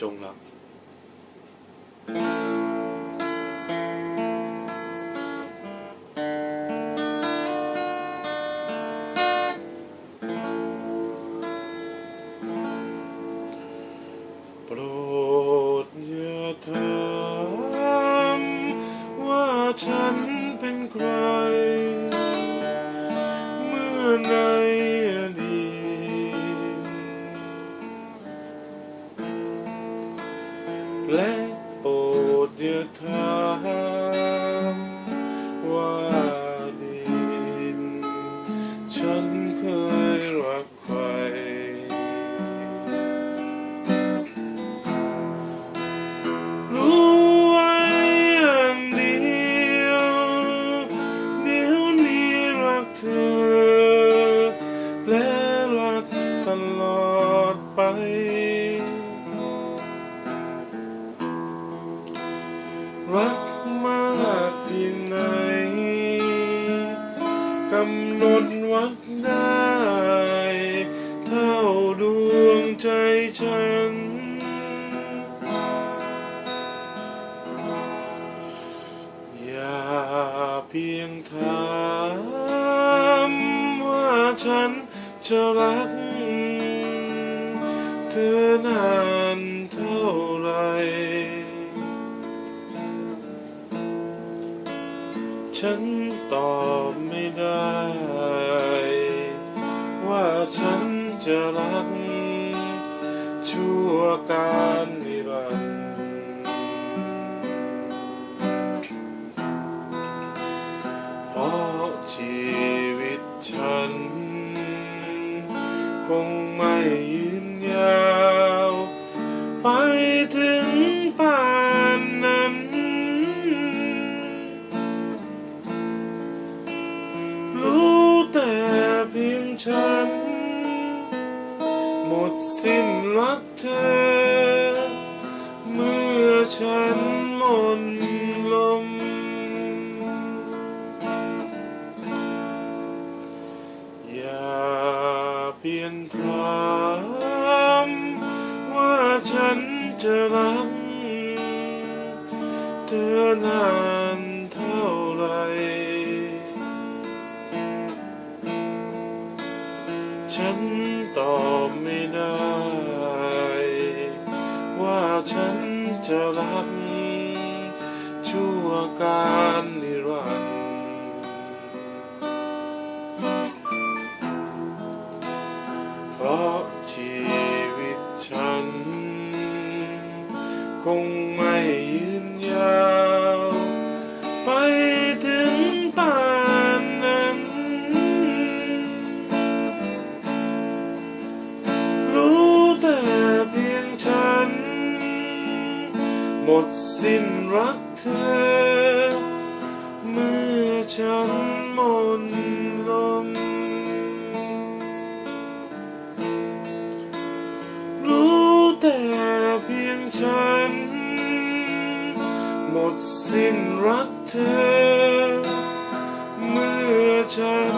จงรักโปรดอย่าถามว่าฉันเป็นใคร เมื่อใน และโรักมากเพียงไหนกำหนดวัดได้ เท่าดวงใจฉัน อย่าเพียงถามว่าฉันจะรัก เธอนานเท่าไหร ฉันตอบไม่ได้ ว่าฉันจะรัก ชั่วการนิรันดร์เพราะชีวิตฉัน คงไม่ยืนยาว ไปถึงป่า สิ้นรักเธอ เมื่อฉันหมดลม อย่าเพียงถามว่าฉันจะรักเธอนานเท่าไร ฉัน ตอบไม่ได้ ว่าฉันจะรักชั่วการนิรันดร์เพราะชีวิตฉัน คง มดสิ้นรักเธอ เมื่อฉันหมดลม รู้แต่เพียงฉัน หมดสิ้นรักเธอ เมื่อฉัน